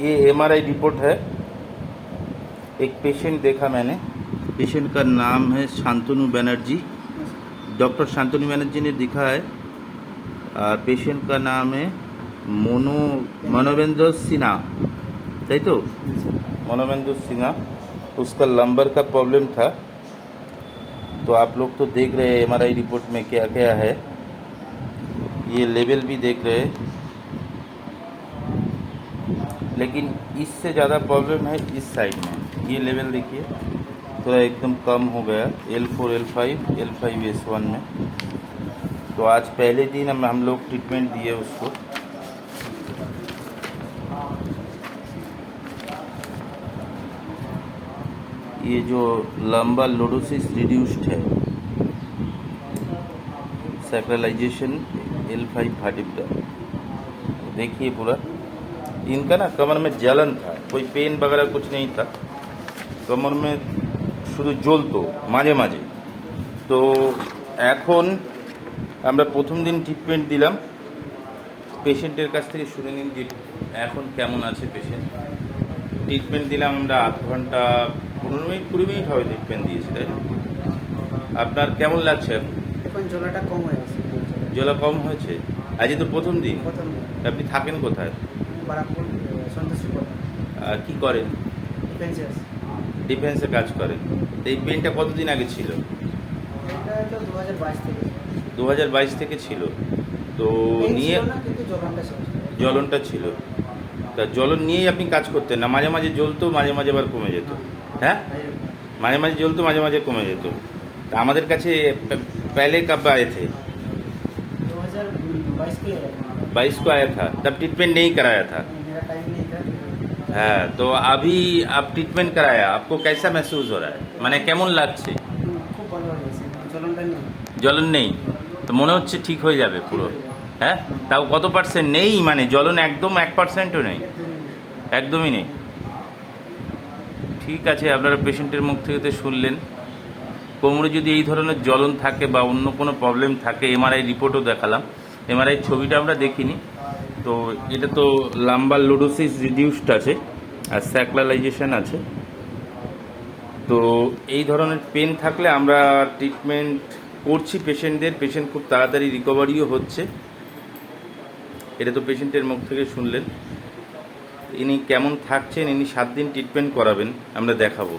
ये MRI report है। एक पेशेंट देखा मैंने। पेशेंट का नाम है शांतनु बनर्जी। डॉक्टर शांतनु बनर्जी ने दिखा है। और पेशेंट का नाम है मोनो मनोवेंद्र सिन्हा। सही तो? मनोवेंद्र सिन्हा। उसका लंबर का प्रॉब्लम था। तो आप लोग तो देख रहे हैं एमआरआई रिपोर्ट में क्या क्या है। ये लेवल भी देख रहे हैं। लेकिन इससे ज़्यादा प्रॉब्लम है इस साइड में। ये लेवल देखिए, थोड़ा एकदम कम हो गया। L four L five L five S one में। तो आज पहले दिन हम हम लोग ट्रीटमेंट दिए उसको। ये जो लंबा लोडोसिस रिड्यूस्ड है सैक्रलाइजेशन एल फाइव फाटिव देखिए पूरा। इनका ना कमर में जलन था कोई पेन वगैरह कुछ नहीं था कमर में শুধু জ্বলতো মাঝে মাঝে তো এখন আমরা প্রথম দিন ট্রিটমেন্ট দিলাম পেশেন্টের কাছ থেকে শুনে নিন যে এখন কেমন আছে পেশেন্ট ট্রিটমেন্ট দিলাম আমরা আধ ঘন্টা পনেরো মিনিট কুড়ি মিনিট হবে ট্রিটমেন্ট দিয়েছি তাই না? আপনার কেমন লাগছে এখন? এখন জলাটা কম হয়ে গেছে জ্বলা কম হয়েছে আজকে তো প্রথম দিন প্রথম আপনি থাকেন কোথায় বারাকপুর সন্তোষী কি করেন? ডিফেন্সের ডিফেন্সে কাজ করেন। এই বিলটা কতদিন আগে ছিল? দু হাজার বাইশ থেকে ছিল। তো নিয়ে জ্বলনটা ছিল। তা জ্বলন নিয়েই আপনি কাজ করতেন না? মাঝে মাঝে জ্বলতো মাঝে মাঝে আবার কমে যেত। হ্যাঁ? মাঝে মাঝে জ্বলতো মাঝে মাঝে কমে যেত। তা আমাদের কাছে পেলে কাব্বা থেকে बाईस के बाईस को आया था तब ट्रीटमेंट नहीं कराया था मेरा टाइम नहीं था হ্যাঁ তো अभी आप ट्रीटमेंट कराया आपको कैसा महसूस हो रहा है মানে কেমন লাগছে খুব ভালো হয়ে গেছে জ্বলনটা নেই জ্বলন নেই তো মনে হচ্ছে ঠিক হয়ে যাবে পুরো হ্যাঁ তাও কত পার্সেন্ট নেই মানে জ্বলন একদম এক পার্সেন্টও নেই একদমই নেই ঠিক আছে আপনারা পেশেন্টের মুখ থেকে তো শুনলেন কোমরে যদি এই ধরনের জ্বলন থাকে বা অন্য কোনো প্রবলেম থাকে এমআরআই রিপোর্টও দেখালাম এমআরআই ছবিটা আমরা দেখিনি। তো এটা তো লাম্বার লোডোসিস রিডিউসড আছে আর স্যাক্লালাইজেশন আছে। তো এই ধরনের পেন থাকলে আমরা ট্রিটমেন্ট করছি পেশেন্টদের পেশেন্ট খুব তাড়াতাড়ি রিকভারিও হচ্ছে। এটা তো পেশেন্টের মুখ থেকে শুনলেন। ইনি কেমন থাকছেন? ইনি সাত দিন ট্রিটমেন্ট করাবেন। আমরা দেখাবো।